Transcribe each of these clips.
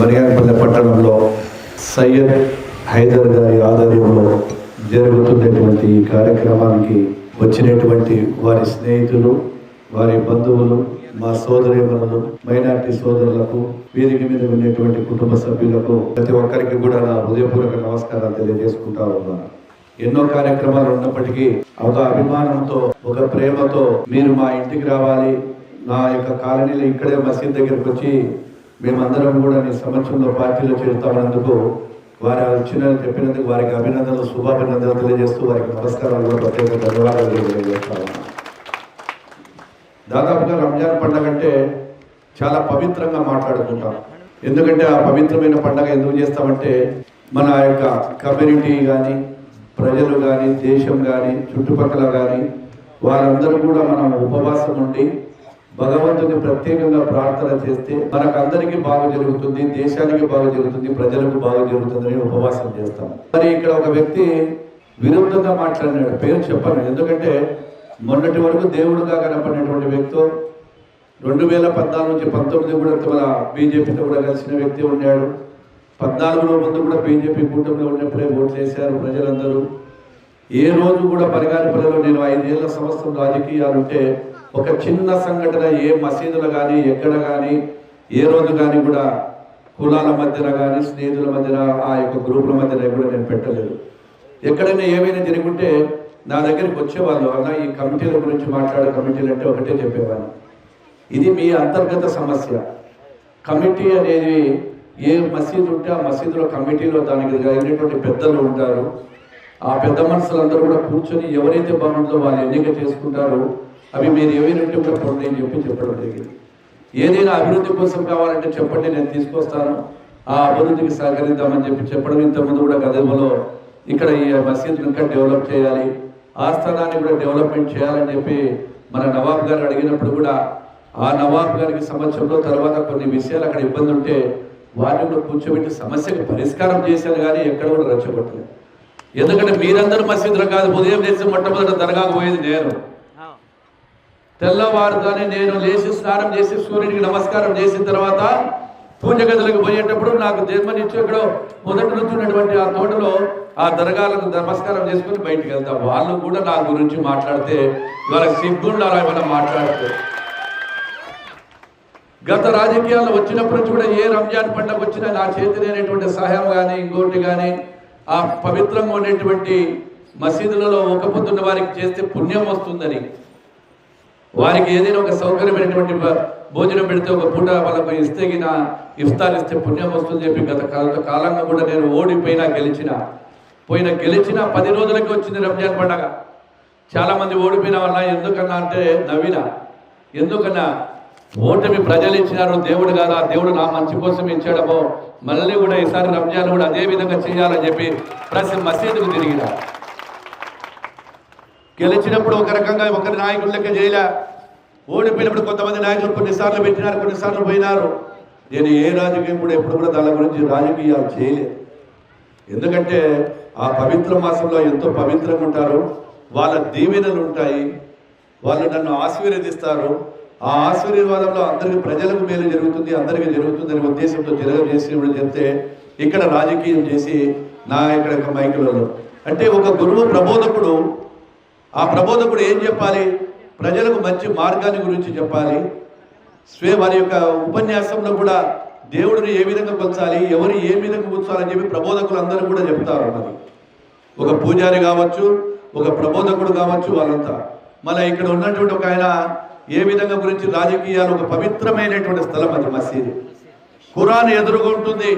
బనియానపల్లి పట్టణంలో సయ్యద్ హైదర్ గారి ఆధ్వర్యంలో జరుగుతున్నటువంటి ఈ కార్యక్రమానికి వచ్చినటువంటి వారి స్నేహితులు వారి బంధువులు మా సోదరిమణులు మైనార్టీ సోదరులకు వీరికి మీద ఉన్నటువంటి కుటుంబ సభ్యులకు ప్రతి ఒక్కరికి కూడా నా హృదయపూర్వక నమస్కారాలు తెలియజేసుకుంటా ఉన్నాను. ఎన్నో కార్యక్రమాలు ఉన్నప్పటికీ ఒక అభిమానంతో ఒక ప్రేమతో మీరు మా ఇంటికి రావాలి. నా యొక్క కాలనీలో ఇక్కడే మసీద్ దగ్గరకు వచ్చి మేమందరం కూడా మీ సమక్షంలో పార్టీలో చేరుతామన్నందుకు వారి వచ్చిన చెప్పినందుకు వారికి అభినందనలు శుభాభినందనలు తెలియజేస్తూ వారికి నమస్కారాలు కూడా ప్రత్యేక ధన్యవాదాలు తెలియజేస్తాను దాదాపుగా రంజాన్ పండగ అంటే చాలా పవిత్రంగా మాట్లాడుకుంటాం. ఎందుకంటే ఆ పవిత్రమైన పండగ ఎందుకు చేస్తామంటే మన యొక్క కమ్యూనిటీ కానీ ప్రజలు కానీ దేశం కానీ చుట్టుపక్కల కానీ వారందరూ కూడా మనం ఉపవాసం ఉండి భగవంతుని ప్రత్యేకంగా ప్రార్థన చేస్తే మనకందరికీ బాగా జరుగుతుంది దేశానికి బాగా జరుగుతుంది ప్రజలకు బాగా జరుగుతుందని ఉపవాసం చేస్తాం. మరి ఇక్కడ ఒక వ్యక్తి విరుద్ధంగా మాట్లాడినాడు పేరు చెప్పాను ఎందుకంటే మొన్నటి వరకు దేవుడుగా కనపడినటువంటి వ్యక్తి రెండు వేల పద్నాలుగు నుంచి పంతొమ్మిది కూడా మన బీజేపీతో కూడా కలిసిన వ్యక్తి ఉన్నాడు. పద్నాలుగులో ముందు కూడా బీజేపీ కూటమిలో ఉన్నప్పుడే ఓట్లు వేశారు ప్రజలందరూ. ఏ రోజు కూడా పరిగారిపల్లిలో నేను ఐదేళ్ళ సంవత్సరం రాజకీయాలు ఉంటే ఒక చిన్న సంఘటన ఏ మసీదులు కానీ ఎక్కడ కానీ ఏ రోజు కానీ కూడా కులాల మధ్యన కానీ స్నేహితుల మధ్యన ఆ యొక్క గ్రూపుల మధ్యన కూడా నేను పెట్టలేదు. ఎక్కడైనా ఏమైనా జరుగుంటే నా దగ్గరికి వచ్చేవాళ్ళు అన్న ఈ కమిటీల గురించి మాట్లాడే కమిటీలు అంటే ఒకటే చెప్పేవాళ్ళు. ఇది మీ అంతర్గత సమస్య. కమిటీ అనేది ఏ మసీదు ఉంటే ఆ మసీదులో కమిటీలో దానికి అయినటువంటి పెద్దలు ఉంటారు. ఆ పెద్ద మనుషులందరూ కూడా కూర్చొని ఎవరైతే బాగుంటుందో వాళ్ళు ఎన్నిక చేసుకుంటారో అవి మీరు ఏమైనట్టు కూడా నేను చెప్పి చెప్పడం జరిగింది ఏదైనా అభివృద్ధి కోసం కావాలంటే చెప్పండి నేను తీసుకొస్తాను. ఆ అభివృద్ధికి సహకరిద్దామని చెప్పి చెప్పడం ఇంతకుముందు కూడా గతంలో ఇక్కడ ఈ మసీదును ఇంకా డెవలప్ చేయాలి ఆస్థానాన్ని కూడా డెవలప్మెంట్ చేయాలని చెప్పి మన నవాబ్ గారు అడిగినప్పుడు కూడా ఆ నవాబ్ గారికి సంవత్సరంలో తర్వాత కొన్ని విషయాలు అక్కడ ఇబ్బంది ఉంటే వారిని కూడా కూర్చోబెట్టి సమస్యకు పరిష్కారం చేశాను కానీ ఎక్కడ కూడా రచ్చగొట్టలేదు. ఎందుకంటే మీరందరూ మసీదులో కాదు ఉదయం చేసి మొట్టమొదటి దర్గాకు పోయేది నేను. తెల్లవారుతోనే నేను లేచి స్నానం చేసి సూర్యుడికి నమస్కారం చేసిన తర్వాత పూజ గదులకు పోయేటప్పుడు నాకు జన్మనిచ్చి ఇక్కడ మొదటి నుంచి ఉన్నటువంటి ఆ తోటలో ఆ దర్గాలకు నమస్కారం చేసుకుని బయటికి వెళ్తాం. వాళ్ళు కూడా నా గురించి మాట్లాడితే వాళ్ళకి సిగ్గుండాలి ఏమైనా మాట్లాడితే. గత రాజకీయాల్లో వచ్చినప్పటి నుంచి కూడా ఏ రంజాన్ పండుగ వచ్చినా నా చేతినైనటువంటి సహాయం కానీ ఇంకోటి కానీ ఆ పవిత్రంగా ఉండేటువంటి మసీదులలో ఒక పొద్దున్న వారికి చేస్తే పుణ్యం వస్తుందని వారికి ఏదైనా ఒక సౌకర్యమైనటువంటి భోజనం పెడితే ఒక పూట వాళ్ళకు ఇస్తే గిన ఇఫ్తార్ ఇస్తే పుణ్యం వస్తుంది చెప్పి గత కాలంలో కాలంగా కూడా నేను ఓడిపోయినా గెలిచిన. పోయిన గెలిచిన పది రోజులకి వచ్చింది రంజాన్ పండగ. చాలామంది ఓడిపోయిన వల్ల ఎందుకన్నా అంటే నవీన ఎందుకన్నా ఓటమి ప్రజలు ఇచ్చినారు దేవుడు కాదా దేవుడు నా మంచి కోసం ఇచ్చాడమో. మళ్ళీ కూడా ఈసారి రంజాన్ కూడా అదే విధంగా చేయాలని చెప్పి ప్రతి మసీదుకు తిరిగినా. గెలిచినప్పుడు ఒక రకంగా ఒకరి నాయకుల లెక్క చేయలే ఓడిపోయినప్పుడు కొంతమంది నాయకులు కొన్నిసార్లు పెట్టినారు కొన్నిసార్లు పోయినారు. నేను ఏ రాజకీయం కూడా ఎప్పుడు కూడా దాని గురించి రాజకీయాలు చేయలేదు. ఎందుకంటే ఆ పవిత్ర మాసంలో ఎంతో పవిత్రంగా ఉంటారు వాళ్ళ దీవెనలు ఉంటాయి వాళ్ళు నన్ను ఆశీర్వదిస్తారు. ఆ ఆశీర్వాదంలో అందరికి ప్రజలకు మేలు జరుగుతుంది అందరికీ జరుగుతుందనే ఉద్దేశంతో తెలియజేసి చెప్తే ఇక్కడ రాజకీయం చేసి నా ఇక్కడ యొక్క మైకులలో. అంటే ఒక గురువు ప్రబోధకుడు ఆ ప్రబోధకుడు ఏం చెప్పాలి? ప్రజలకు మంచి మార్గాన్ని గురించి చెప్పాలి. స్వే వారి యొక్క ఉపన్యాసంలో కూడా దేవుడిని ఏ విధంగా కొలచాలి ఎవరు ఏ విధంగా కూర్చోాలని చెప్పి ప్రబోధకులు అందరూ కూడా చెప్తారు అన్నది. ఒక పూజారి కావచ్చు ఒక ప్రబోధకుడు కావచ్చు వాళ్ళంతా. మళ్ళీ ఇక్కడ ఉన్నటువంటి ఒక ఆయన ఏ విధంగా గురించి రాజకీయాలు ఒక పవిత్రమైనటువంటి స్థలం అది మసీదు. ఖురాన్ ఎదురుగా ఉంటుంది.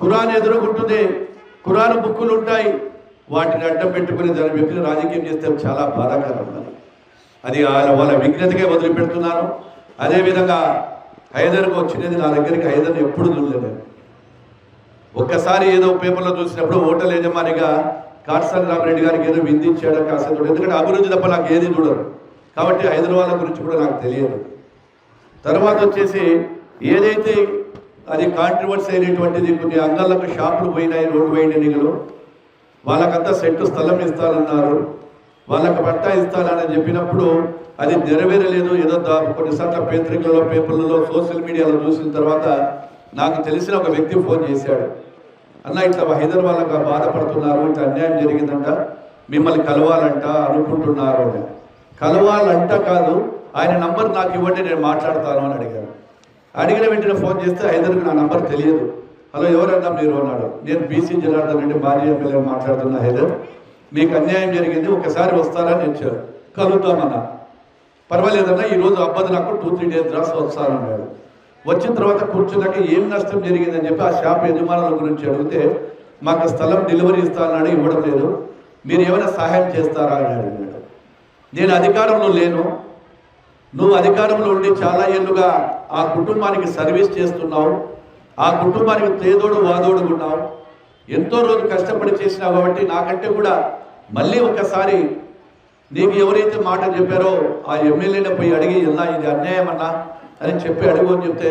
ఖురాన్ ఎదురుగుంటుంది ఖురాన్ బుక్కులు ఉంటాయి. వాటిని అడ్డం పెట్టుకుని దాని వ్యక్తులు రాజకీయం చేస్తే చాలా బాధాకరం అది అది వాళ్ళ వాళ్ళ విఘ్నతకే వదిలిపెడుతున్నాను. అదేవిధంగా హైదర్కి వచ్చినది నా దగ్గరికి హైదర్ని ఎప్పుడు చూడలేదు. ఒక్కసారి ఏదో పేపర్లో చూసినప్పుడు హోటల్ యజమానిగా కాటసాని రామరెడ్డి గారికి ఏదో విందించాడు కాసేపు. ఎందుకంటే అభివృద్ధి తప్ప నాకు ఏది చూడరు. కాబట్టి హైదరాబాద్ గురించి కూడా నాకు తెలియదు. తర్వాత వచ్చేసి ఏదైతే అది కాంట్రవర్సీ అయినటువంటిది కొన్ని అంగళ్ళకు షాపులు పోయినాయి రోడ్డు వేయనిగలు వాళ్ళకంతా సెట్ స్థలం ఇస్తానన్నారు. వాళ్ళకి పట్టా ఇస్తానని చెప్పినప్పుడు అది నెరవేరలేదు. ఏదో దా- కొన్నిసార్లు పత్రికలలో పేపర్లలో సోషల్ మీడియాలో చూసిన తర్వాత నాకు తెలిసిన ఒక వ్యక్తి ఫోన్ చేశాడు. అన్న ఇట్లా హైదరాబాద్ బాధపడుతున్నారు. ఇట్లా అన్యాయం జరిగిందంట. మిమ్మల్ని కలవాలంట అనుకుంటున్నారు అని. కలవాలంట కాదు. ఆయన నంబర్ నాకు ఇవ్వండి నేను మాట్లాడతాను అని అడిగాను అడిగిన వెంటనే ఫోన్ చేస్తే హైదర్కి నా నంబర్ తెలియదు. హలో ఎవరన్నా మీరు? అన్నాడు. నేను బీసీ జనార్దన్ రెడ్డి భార్య ఎమ్మెల్యే మాట్లాడుతున్నా హైదర్ మీకు అన్యాయం జరిగింది ఒకసారి వస్తారని ఇచ్చారు కలుద్దామన్నా. పర్వాలేదన్నా ఈరోజు అబ్బాయి నాకు టూ త్రీ డేస్ రాసి వస్తానన్నాడు. వచ్చిన తర్వాత కూర్చున్నాక ఏం నష్టం జరిగిందని చెప్పి ఆ షాప్ యజమానుల గురించి అడిగితే మాకు స్థలం డెలివరీ ఇస్తానని ఇవ్వడం లేదు. మీరు ఏమైనా సహాయం చేస్తారా అని అడిగాడు. నేను అధికారంలో లేను. నువ్వు అధికారంలో ఉండి చాలా ఏళ్ళుగా ఆ కుటుంబానికి సర్వీస్ చేస్తున్నావు. ఆ కుటుంబానికి తేదోడు వాదోడు ఉన్నావు. ఎంతో రోజు కష్టపడి చేసినావు కాబట్టి నాకంటే కూడా మళ్ళీ ఒకసారి నీకు ఎవరైతే మాట చెప్పారో ఆ ఎమ్మెల్యేనే పోయి అడిగి ఇలా ఇది అన్యాయం అన్నా? అని చెప్పి అడుగు అని చెప్తే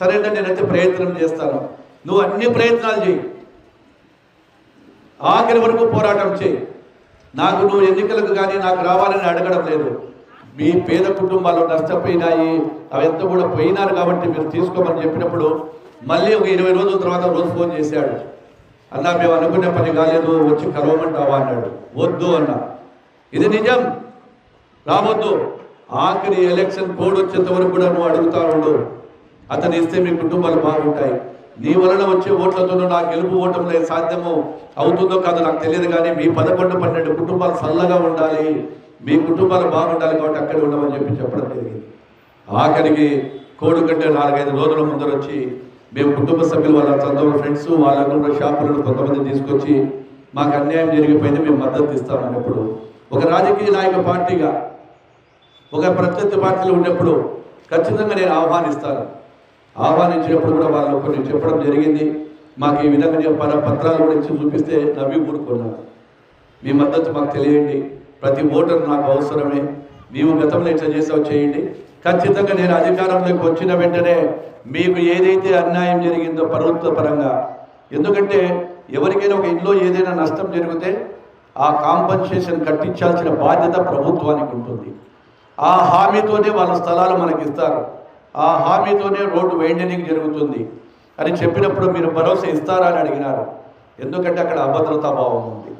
సరేనా నేనైతే ప్రయత్నం చేస్తాను. నువ్వు అన్ని ప్రయత్నాలు చేయి ఆఖరి వరకు పోరాటం చేయి నాకు నువ్వు ఎన్నికలకు కానీ నాకు రావాలని అడగడం లేదు. మీ పేద కుటుంబాలు నష్టపోయినాయి. అవంతా కూడా పోయినారు కాబట్టి మీరు తీసుకోమని చెప్పినప్పుడు మళ్ళీ ఒక ఇరవై రోజుల తర్వాత రోజు ఫోన్ చేశాడు. అన్నా మేము అనుకునే పని కాలేదు వచ్చి కలవమంటావా అన్నాడు. వద్దు అన్నా. ఇది నిజం. రావద్దు. ఆఖరి ఎలక్షన్ కోడ్ వచ్చేంత వరకు కూడా నువ్వు అడుగుతా ఉండు. అతను ఇస్తే మీ కుటుంబాలు బాగుంటాయి. నీ వలన వచ్చే ఓట్లతో నా గెలుపు ఓటంలో సాధ్యము అవుతుందో కాదో నాకు తెలియదు కానీ మీ పదకొండు పన్నెండు కుటుంబాలు చల్లగా ఉండాలి. మీ కుటుంబాలు బాగుండాలి కాబట్టి అక్కడ ఉండమని చెప్పి చెప్పడం జరిగింది. ఆఖరికి కోడు కంటే నాలుగైదు రోజుల ముందర వచ్చి మేము కుటుంబ సభ్యులు వాళ్ళ చదువు ఫ్రెండ్స్ వాళ్ళకున్న షాపులను కొంతమంది తీసుకొచ్చి మాకు అన్యాయం జరిగిపోయింది మేము మద్దతు ఇస్తామన్నప్పుడు ఒక రాజకీయ నాయక పార్టీగా ఒక ప్రత్యర్థి పార్టీలో ఉన్నప్పుడు ఖచ్చితంగా నేను ఆహ్వానిస్తాను. ఆహ్వానించినప్పుడు కూడా వాళ్ళు కొన్ని చెప్పడం జరిగింది. మాకు ఈ విధంగా చెప్పారా. పత్రాలు కూడా ఇచ్చి చూపిస్తే నవ్వి కూడుకున్నాను మీ మద్దతు మాకు తెలియండి. ప్రతి ఓటర్ నాకు అవసరమే. మేము గతంలో ఇట్లా చేసావు చేయండి. ఖచ్చితంగా నేను అధికారంలోకి వచ్చిన వెంటనే మీకు ఏదైతే అన్యాయం జరిగిందో ప్రభుత్వ పరంగా ఎందుకంటే ఎవరికైనా ఒక ఇంట్లో ఏదైనా నష్టం జరిగితే ఆ కాంపన్సేషన్ కట్టించాల్సిన బాధ్యత ప్రభుత్వానికి ఉంటుంది. ఆ హామీతోనే వాళ్ళ స్థలాలు మనకి ఇస్తారు. ఆ హామీతోనే రోడ్డు వేయడానికి జరుగుతుంది అని చెప్పినప్పుడు మీరు భరోసా ఇస్తారా అని అడిగినారు. ఎందుకంటే అక్కడ అభద్రతా భావం ఉంది.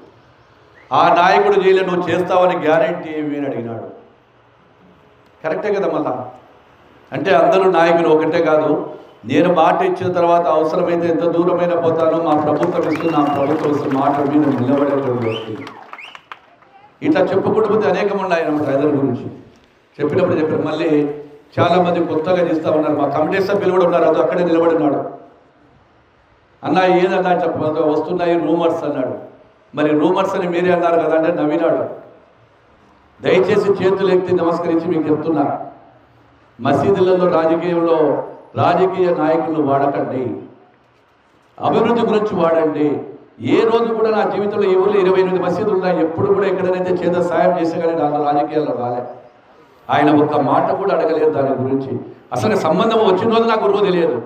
ఆ నాయకుడు జైలు నువ్వు చేస్తావని గ్యారంటీ ఏమి అని అడిగినాడు. కరెక్టే కదా మళ్ళా? అంటే అందరూ నాయకులు ఒకటే కాదు నేను మాట ఇచ్చిన తర్వాత అవసరమైతే ఎంత దూరమైన పోతానో మా ప్రభుత్వం ఇస్తున్న ఆ ప్రభుత్వం ఇస్తున్న మాట మీద నిలబడేటువంటి వ్యక్తి. ఇట్లా చెప్పుకుంటూ అనేకం ఉన్నాయి అన్నమాట హైదర్ గురించి. చెప్పినప్పుడు చెప్పారు మళ్ళీ చాలా మంది కొత్తగా చేస్తూ ఉన్నారు. మా కమిటీ సభ్యులు కూడా ఉన్నారు అది అక్కడే నిలబడి ఉన్నాడు అన్న ఏదన్నా చెప్ప వస్తున్నాయి రూమర్స్ అన్నాడు. మరి రూమర్స్ అని మీరే అన్నారు కదా అంటే నవ్వినాడు. దయచేసి చేతులు ఎత్తి నమస్కరించి మీకు చెప్తున్నా. మసీదులలో రాజకీయంలో రాజకీయ నాయకులు వాడకండి. అభివృద్ధి గురించి వాడండి. ఏ రోజు కూడా నా జీవితంలో ఈ ఊళ్ళో ఇరవై ఎనిమిది మసీదులు ఉన్నాయి. ఎప్పుడు కూడా ఎక్కడైతే చేత సాయం చేసే కానీ నా రాజకీయాల్లో రాలే. ఆయన ఒక్క మాట కూడా అడగలేదు దాని గురించి. అసలు సంబంధం వచ్చిన రోజు నాకు రోజు తెలియదు.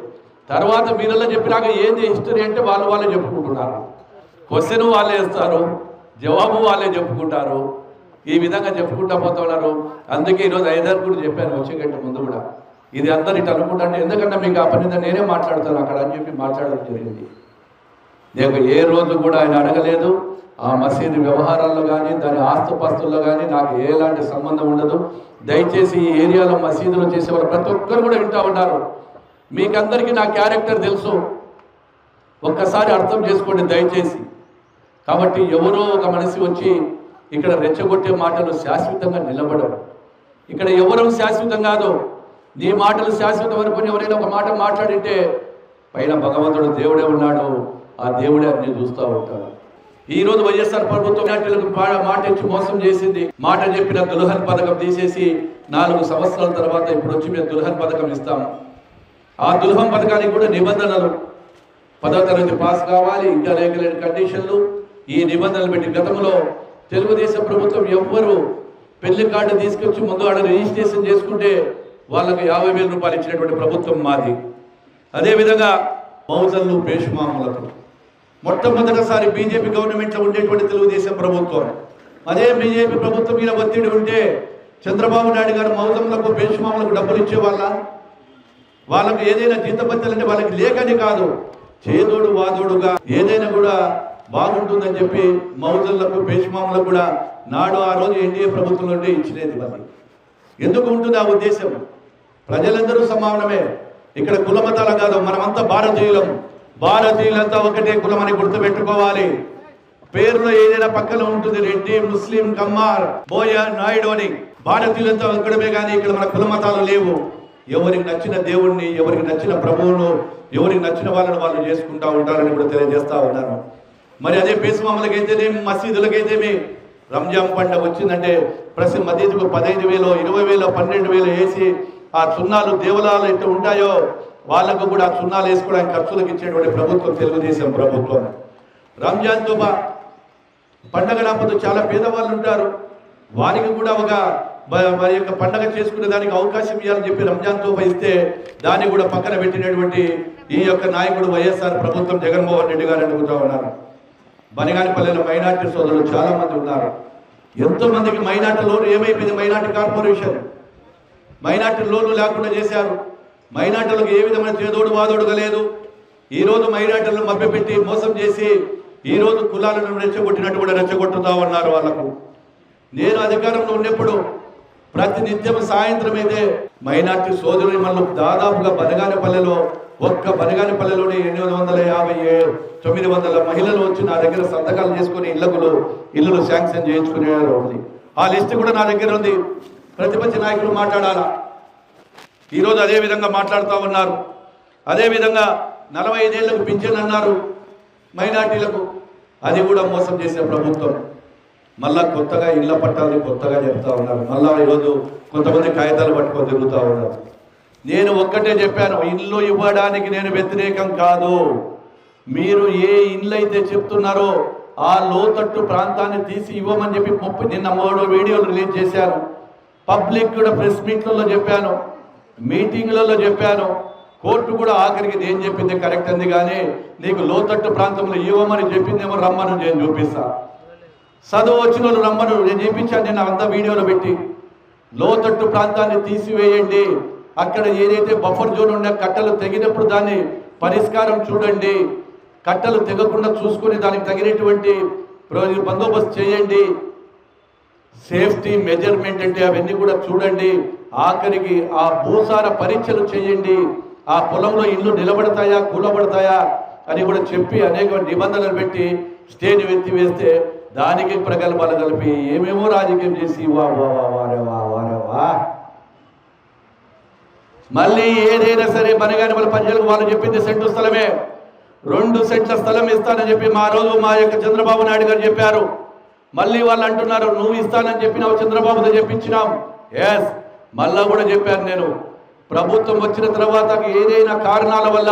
తర్వాత మీరల్లో చెప్పినాక ఏంది హిస్టరీ అంటే వాళ్ళు వాళ్ళే చెప్పుకుంటున్నారు. క్వశ్చన్ వాళ్ళే ఇస్తారు. జవాబు వాళ్ళే చెప్పుకుంటారు. ఈ విధంగా చెప్పుకుంటా పోతా ఉన్నారు అందుకే ఈరోజు ఐదారు కూడా చెప్పాను వచ్చే గంట ముందు కూడా. ఇది అందరు ఇటు అనుకుంటాంటే ఎందుకంటే మీకు ఆ పని నేనే మాట్లాడతాను అక్కడ అని చెప్పి మాట్లాడడం జరిగింది. నేను ఏ రోజు కూడా ఆయన అడగలేదు. ఆ మసీదు వ్యవహారాల్లో కానీ దాని ఆస్తుపాస్తుల్లో కానీ నాకు ఎలాంటి సంబంధం ఉండదు. దయచేసి ఈ ఏరియాలో మసీదులు చేసేవారు ప్రతి ఒక్కరు కూడా వింటూ ఉన్నారు. మీకందరికీ నా క్యారెక్టర్ తెలుసు. ఒక్కసారి అర్థం చేసుకోండి దయచేసి. కాబట్టి ఎవరో ఒక మనిషి వచ్చి ఇక్కడ రెచ్చగొట్టే మాటలు శాశ్వతంగా నిలబడవు. ఇక్కడ ఎవరు శాశ్వతం కాదు? నీ మాటలు శాశ్వతం అనుకుని ఎవరైనా ఒక మాట మాట్లాడింటే పైన భగవంతుడు దేవుడే ఉన్నాడు. ఆ దేవుడే అన్ని చూస్తూ ఉంటాడు. ఈ రోజు వైఎస్ఆర్ ప్రభుత్వం పా- మాట ఇచ్చి మోసం చేసింది. మాట చెప్పిన దుల్హన్ పథకం తీసేసి నాలుగు సంవత్సరాల తర్వాత ఇప్పుడు వచ్చి మేము దుల్హన్ పథకం ఇస్తాము. ఆ దుల్హన్ పథకానికి కూడా నిబంధనలు. పదో తరగతి పాస్ కావాలి ఇంకా లేకలేని కండిషన్లు ఈ నిబంధనలు పెట్టి గతంలో తెలుగుదేశం ప్రభుత్వం ఎవ్వరు పెళ్ళి కార్డు తీసుకొచ్చి ముందు ఆడ రిజిస్ట్రేషన్ చేసుకుంటే వాళ్ళకు యాభై వేల రూపాయలు ఇచ్చినటువంటి ప్రభుత్వం మాది. అదేవిధంగా మౌజన్లు పేషుమాములకు మొట్టమొదటిసారి బీజేపీ గవర్నమెంట్లో ఉండేటువంటి తెలుగుదేశం ప్రభుత్వం. అదే బీజేపీ ప్రభుత్వం మీద ఒత్తిడి ఉంటే చంద్రబాబు నాయుడు గారు మౌజంలకు పేషుమాములకు డబ్బులు ఇచ్చేవాళ్ళ? వాళ్ళకు ఏదైనా జీతపత్యాలంటే వాళ్ళకి లేకని కాదు. చేదోడు వాదోడుగా ఏదైనా కూడా బాగుంటుందని చెప్పి మౌజులకు పేష్మాములకు కూడా నాడు ఆ రోజు ఎన్డీఏ ప్రభుత్వం నుండి ఇచ్చినది వాళ్ళకి ఎందుకు ఉంటుంది ఆ ఉద్దేశం? ప్రజలందరూ సమానమే. ఇక్కడ కులమతాల కాదు మనమంతా భారతీయులం. భారతీయులంతా ఒకటే కులమని గుర్తుపెట్టుకోవాలి. పేరులో ఏదైనా పక్కన ఉంటుంది రెడ్డి ముస్లిం కమ్మార్ బోయ నాయుడు అని. భారతీయులంతా ఒక్కడమే కానీ ఇక్కడ మన కులమతాలు లేవు. ఎవరికి నచ్చిన దేవుణ్ణి ఎవరికి నచ్చిన ప్రభువును ఎవరికి నచ్చిన వాళ్ళని వాళ్ళు చేసుకుంటా ఉంటారని కూడా తెలియజేస్తా ఉన్నాను. మరి అదే పేసుమామలకైతేనేమి మసీదులకైతేమి రంజాన్ పండుగ వచ్చిందంటే ప్రతి మసీదుకు పదహైదు వేలు ఇరవై వేలు పన్నెండు వేలు వేసి ఆ చున్నాలు దేవాలయాలు ఎట్లా ఉంటాయో వాళ్ళకు కూడా ఆ చున్నాలు వేసుకోవడానికి ఖర్చులకు ఇచ్చేటువంటి ప్రభుత్వం తెలుగుదేశం ప్రభుత్వం. రంజాన్తో పా పండగ రాకపోతే చాలా పేదవాళ్ళు ఉంటారు. వారికి కూడా ఒక వారి యొక్క పండగ చేసుకునే దానికి అవకాశం ఇవ్వాలని చెప్పి రంజాన్ తోఫా ఇస్తే దాన్ని కూడా పక్కన పెట్టినటువంటి ఈ యొక్క నాయకుడు వైఎస్ఆర్ ప్రభుత్వం జగన్మోహన్ రెడ్డి గారు అడుగుతా ఉన్నారు. బనిగానిపల్లెలో మైనార్టీ సోదరులు చాలామంది ఉన్నారు. ఎంతో మందికి మైనార్టీ లోన్ ఏమైపోయింది? Minority corporation. మైనార్టీ లోన్లు లేకుండా చేశారు. మైనార్టీలకు ఏ విధమైన చేదోడు వాదోడుగా లేదు. ఈ రోజు మైనార్టీలను మభ్యపెట్టి మోసం చేసి ఈ రోజు కులాలను రెచ్చగొట్టినట్టు కూడా రెచ్చగొట్టుతా ఉన్నారు వాళ్ళకు నేను అధికారంలో ఉన్నప్పుడు ప్రతి నిత్యం సాయంత్రం అయితే మైనార్టీ సోదరుని మనం దాదాపుగా బనగానిపల్లెలో ఒక్క బనగానిపల్లెలోనే ఎనిమిది వందల యాభై ఏ- తొమ్మిది వందల మహిళలు వచ్చి నా దగ్గర సంతకాలు చేసుకుని ఇళ్ళకు ఇల్లులు శాంక్షన్ చేయించుకునేవారు ఉంది ఆ లిస్ట్ కూడా నా దగ్గర ఉంది. ప్రతిపక్ష నాయకులు మాట్లాడాలా? ఈరోజు అదే విధంగా మాట్లాడుతూ ఉన్నారు. అదేవిధంగా నలభై ఐదేళ్ళకు పింఛన్ అన్నారు మైనార్టీలకు. అది కూడా మోసం చేసే ప్రభుత్వం. మళ్ళా కొత్తగా ఇళ్ళ పట్టాలని కొత్తగా చెప్తా ఉన్నారు. మళ్ళా ఈరోజు కొంతమంది కాగితాలు పట్టుకొని తిరుగుతూ ఉన్నారు. నేను ఒక్కటే చెప్పాను ఇల్లు ఇవ్వడానికి నేను వ్యతిరేకం కాదు. మీరు ఏ ఇల్లు అయితే చెప్తున్నారో ఆ లోతట్టు ప్రాంతాన్ని తీసి ఇవ్వమని చెప్పి ముప్పై నిన్న మూడు వీడియోలు రిలీజ్ చేశాను పబ్లిక్ కూడా ప్రెస్ మీట్లలో చెప్పాను మీటింగ్లలో చెప్పాను. కోర్టు కూడా ఆఖరికి నేను చెప్పింది కరెక్ట్ అంది కానీ నీకు లోతట్టు ప్రాంతంలో ఇవ్వమని చెప్పిందేమో రమ్మను నేను చూపిస్తా. చదువు వచ్చిన వాళ్ళు రమ్మను నేను చూపించాను నేను అంత వీడియోలో పెట్టి. లోతట్టు ప్రాంతాన్ని తీసివేయండి. అక్కడ ఏదైతే బఫర్ జోన్ ఉన్న కట్టలు తెగినప్పుడు దాన్ని పరిష్కారం చూడండి. కట్టలు తెగకుండా చూసుకొని దానికి తగినటువంటి బందోబస్తు చేయండి. సేఫ్టీ మెజర్మెంట్ అంటే అవన్నీ కూడా చూడండి. ఆఖరికి ఆ భూసార పరీక్షలు చేయండి. ఆ పొలంలో ఇల్లు నిలబడతాయా కూలబడతాయా అని కూడా చెప్పి అనేక నిబంధనలు పెట్టి స్టేని వెత్తి వేస్తే దానికి ప్రగల్భాలు కలిపి ఏమేమో రాజకీయం చేసి వా వా వా వారే వా వారే వా. మళ్ళీ ఏదైనా సరే మనగాని వాళ్ళ ప్రజలకు వాళ్ళు చెప్పింది సెంటు స్థలమే. రెండు సెంట్ల స్థలం ఇస్తానని చెప్పి మా రోజు మా యొక్క చంద్రబాబు నాయుడు గారు చెప్పారు. మళ్ళీ వాళ్ళు అంటున్నారు నువ్వు ఇస్తానని చెప్పినావు చంద్రబాబుతో చెప్పించినాం. ఎస్ మళ్ళా కూడా చెప్పాను నేను. ప్రభుత్వం వచ్చిన తర్వాత ఏదైనా కారణాల వల్ల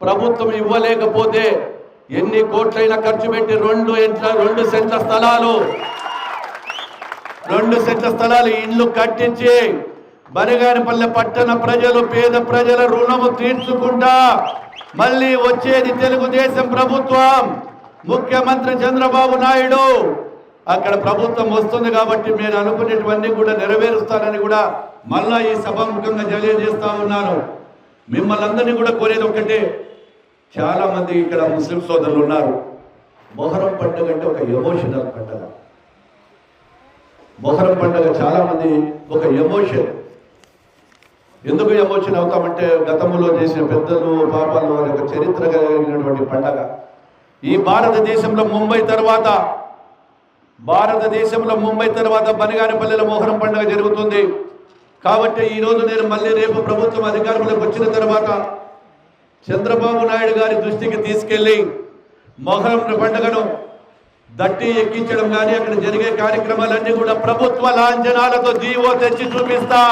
ప్రభుత్వం ఇవ్వలేకపోతే ఎన్ని కోట్లైనా ఖర్చు పెట్టి రెండు ఎంట్ల రెండు సెంట్ల స్థలాలు. రెండు సెంట్ల స్థలాలు ఇండ్లు కట్టించి బనగానిపల్లె పట్టణ ప్రజలు పేద ప్రజల రుణము తీర్చుకుంటా. మళ్ళీ వచ్చేది తెలుగుదేశం ప్రభుత్వం. ముఖ్యమంత్రి చంద్రబాబు నాయుడు. అక్కడ ప్రభుత్వం వస్తుంది కాబట్టి నేను అనుకునేటివన్నీ కూడా నెరవేరుస్తానని కూడా మళ్ళా ఈ సభాముఖంగా తెలియజేస్తా ఉన్నాను. మిమ్మల్ని అందరినీ కూడా కోరేది ఒకటే చాలా మంది ఇక్కడ ముస్లిం సోదరులు ఉన్నారు. మొహరం పండుగ అంటే ఒక ఎమోషనల్ పండుగ. మొహరం పండుగ చాలా మంది ఒక ఎమోషన్. ఎందుకు ఎమోషన్ అవుతామంటే గతంలో చేసిన పెద్దలు పాపాలు వారి యొక్క చరిత్ర కలిగినటువంటి పండగ. ఈ భారతదేశంలో ముంబై తర్వాత భారతదేశంలో ముంబై తర్వాత బనగానిపల్లెలో మోహరం పండుగ జరుగుతుంది. కాబట్టి ఈ రోజు నేను మళ్ళీ రేపు ప్రభుత్వం అధికారంలోకి వచ్చిన తర్వాత చంద్రబాబు నాయుడు గారి దృష్టికి తీసుకెళ్ళి మొహరం పండుగను దట్టి ఎక్కించడం కానీ అక్కడ జరిగే కార్యక్రమాలన్నీ కూడా ప్రభుత్వ లాంఛనాలతో జీవో తెచ్చి చూపిస్తా.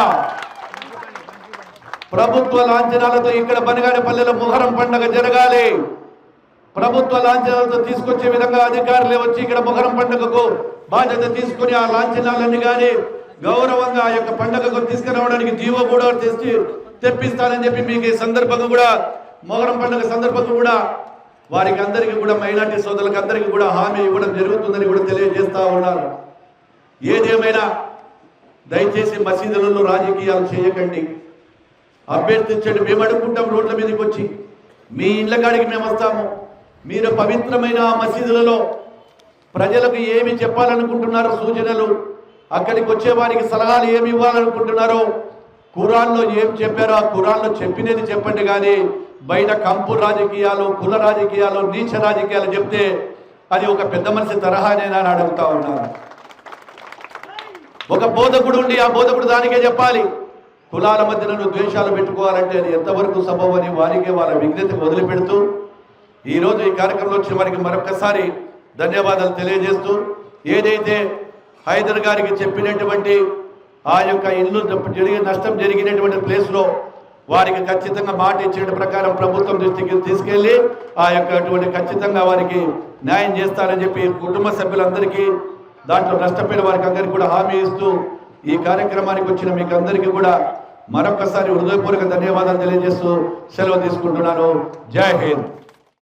ప్రభుత్వ లాంఛనాలతో ఇక్కడ బనగానపల్లెలో మొహరం పండుగ జరగాలి. ప్రభుత్వ లాంఛనాలతో తీసుకొచ్చే విధంగా అధికారులే వచ్చి ఇక్కడ మొహరం పండుగకు బాధ్యత తీసుకుని ఆ లాంఛనాలన్నీ కానీ గౌరవంగా ఆ యొక్క పండుగకు తీసుకురావడానికి జీవో కూడా తెచ్చి తెప్పిస్తానని చెప్పి మీకు ఈ సందర్భంగా కూడా మొహరం పండుగ సందర్భంగా కూడా వారికి అందరికీ కూడా మైనార్టీ సోదరులకు అందరికీ కూడా హామీ ఇవ్వడం జరుగుతుందని కూడా తెలియజేస్తా ఉన్నారు. ఏదేమైనా దయచేసి మసీదులలో రాజకీయాలు చేయకండి. అభ్యర్థించండి. మేము అడుగుకుంటాం రోడ్ల మీదకి వచ్చి. మీ ఇళ్ళ కాడికి మేము వస్తాము. మీరు పవిత్రమైన మసీదులలో ప్రజలకు ఏమి చెప్పాలనుకుంటున్నారో సూచనలు అక్కడికి వచ్చే వారికి సలహాలు ఏమి ఇవ్వాలనుకుంటున్నారో కురాన్లో ఏం చెప్పారో ఆ కురాన్లో చెప్పినది చెప్పండి కానీ బయట కంపు రాజకీయాలు కుల రాజకీయాలు నీచ రాజకీయాలు చెప్తే అది ఒక పెద్ద మనిషి తరహానేనా అని అడుగుతా ఉన్నాను. ఒక బోధకుడు ఉండి ఆ బోధకుడు దానికే చెప్పాలి. కులాల మధ్యన నువ్వు ద్వేషాలు పెట్టుకోవాలంటే అది ఎంతవరకు సంభవం అని వారికే వాళ్ళ విఘ్నతకు వదిలిపెడుతూ ఈరోజు ఈ కార్యక్రమంలో వచ్చిన వారికి మరొకసారి ధన్యవాదాలు తెలియజేస్తూ ఏదైతే హైదర్ గారికి చెప్పినటువంటి ఆ యొక్క ఇల్లు జరిగే నష్టం జరిగినటువంటి ప్లేస్లో వారికి ఖచ్చితంగా మాట ఇచ్చిన ప్రకారం ప్రభుత్వం దృష్టికి తీసుకెళ్ళి ఆ యొక్క అటువంటి ఖచ్చితంగా వారికి న్యాయం చేస్తారని చెప్పి కుటుంబ సభ్యులందరికీ దాంట్లో నష్టపోయిన వారికి అందరికీ కూడా హామీ ఇస్తూ ఈ కార్యక్రమానికి వచ్చిన మీకు అందరికీ కూడా మరొకసారి హృదయపూర్వక ధన్యవాదాలు తెలియజేస్తూ సెలవు తీసుకుంటున్నాను. జై హింద్.